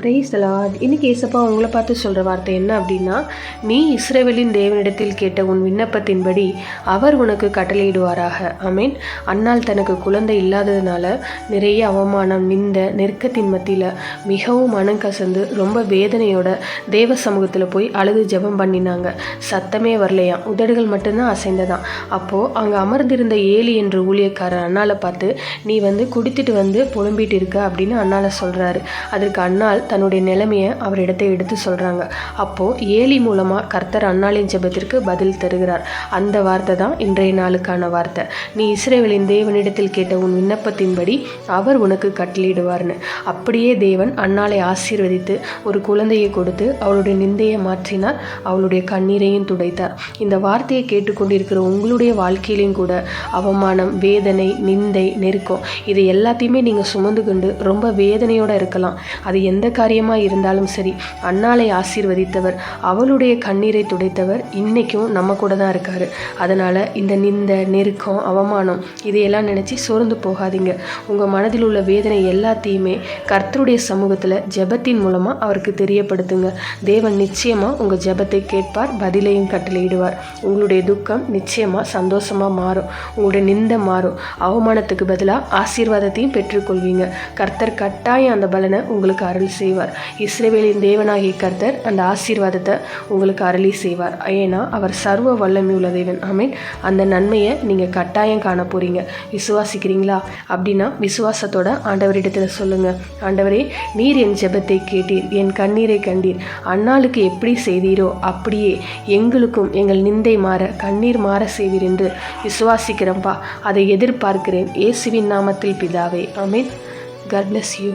Price Lord இன்னைக்கு ஏசப்பா உங்களை பார்த்து சொல்கிற வார்த்தை என்ன அப்படின்னா நீ இஸ்ரேவேலின் தேவனிடத்தில் கேட்ட உன் விண்ணப்பத்தின்படி அவர் உனக்கு கட்டளையிடுவாராக. அமீன் அன்னால் தனக்கு குழந்தை இல்லாததுனால நிறைய அவமானம் நிந்த நெருக்கத்தின் மத்தியில் மிகவும் மனம் கசந்து ரொம்ப வேதனையோட தேவ சமூகத்தில் போய் அழுது ஜெபம் பண்ணினாங்க. சத்தமே வரலையாம் உதடுகள் மட்டும்தான் அசைந்ததான் அப்போது அங்கே அமர்ந்திருந்த ஏலி என்ற ஊழியக்காரர் அண்ணாலை பார்த்து நீ வந்து குடித்துட்டு வந்து புலம்பிட்டு இருக்க அப்படின்னு அண்ணாலை சொல்கிறாரு அதற்கு அண்ணால் தன்னுடைய நிலைமையை அவரிடத்தை எடுத்து சொல்கிறாங்க அப்போது ஏலி மூலமாக கர்த்தர் அன்னாளின் ஜெபத்திற்கு பதில் தருகிறார். அந்த வார்த்தை தான் இன்றைய நாளுக்கான வார்த்தை. நீ இஸ்ரேவேலின் தேவனிடத்தில் கேட்ட உன் விண்ணப்பத்தின்படி அவர் உனக்கு கட்டளிடுவார்னு அப்படியே தேவன் அன்னாளை ஆசீர்வதித்து ஒரு குழந்தையை கொடுத்து அவளுடைய நிந்தையை மாற்றினார். அவளுடைய கண்ணீரையும் துடைத்தார். இந்த வார்த்தையை கேட்டுக்கொண்டிருக்கிற உங்களுடைய வாழ்க்கையிலையும் கூட அவமானம் வேதனை நிந்தை நெருக்கம் இது எல்லாத்தையுமே நீங்கள் சுமந்து கொண்டு ரொம்ப வேதனையோடு இருக்கலாம். அது எந்த காரியமாக இருந்தாலும் சரி அண்ணாலை ஆசீர்வதித்தவர் அவளுடைய கண்ணீரை துடைத்தவர் இன்றைக்கும் நம்ம கூட தான் இருக்கார். அதனால் இந்த நிந்த நெருக்கம் அவமானம் இதையெல்லாம் நினச்சி சோர்ந்து போகாதீங்க. உங்கள் மனதில் உள்ள வேதனை எல்லாத்தையுமே கர்த்தருடைய சமூகத்தில் ஜெபத்தின் மூலமாக அவருக்கு தெரியப்படுத்துங்க. தேவன் நிச்சயமாக உங்கள் ஜெபத்தை கேட்பார் பதிலையும் கட்டளையிடுவார். உங்களுடைய துக்கம் நிச்சயமாக சந்தோஷமாக மாறும். உங்களுடைய நிந்த மாறும். அவமானத்துக்கு பதிலாக ஆசீர்வாதத்தையும் பெற்றுக்கொள்வீங்க. கர்த்தர் கட்டாயம் அந்த பலனை உங்களுக்கு அருள் செய்வார். இஸ்ரேவேலின் தேவனாகிய கர்த்தர் அந்த ஆசீர்வாதத்தை உங்களுக்கு அருளி செய்வார். ஏன்னா அவர் சர்வ வல்லமையுள்ள தேவன். அமீன் அந்த நன்மையை நீங்கள் கட்டாயம் காண போகிறீங்க விசுவாசிக்கிறீங்களா? அப்படின்னா விசுவாசத்தோட ஆண்டவரிடத்தில் சொல்லுங்கள் ஆண்டவரே நீர் என் ஜெபத்தை கேட்டீர். என் கண்ணீரை கண்டீர். அண்ணாளுக்கு எப்படி செய்தீரோ அப்படியே எங்களுக்கும் எங்கள் நிந்தை மாற கண்ணீர் மாற செய்வீர் என்று விசுவாசிக்கிறேன்ப்பா அதை எதிர்பார்க்கிறேன். இயேசுவின் நாமத்தில் பிதாவே. Ameen God bless you.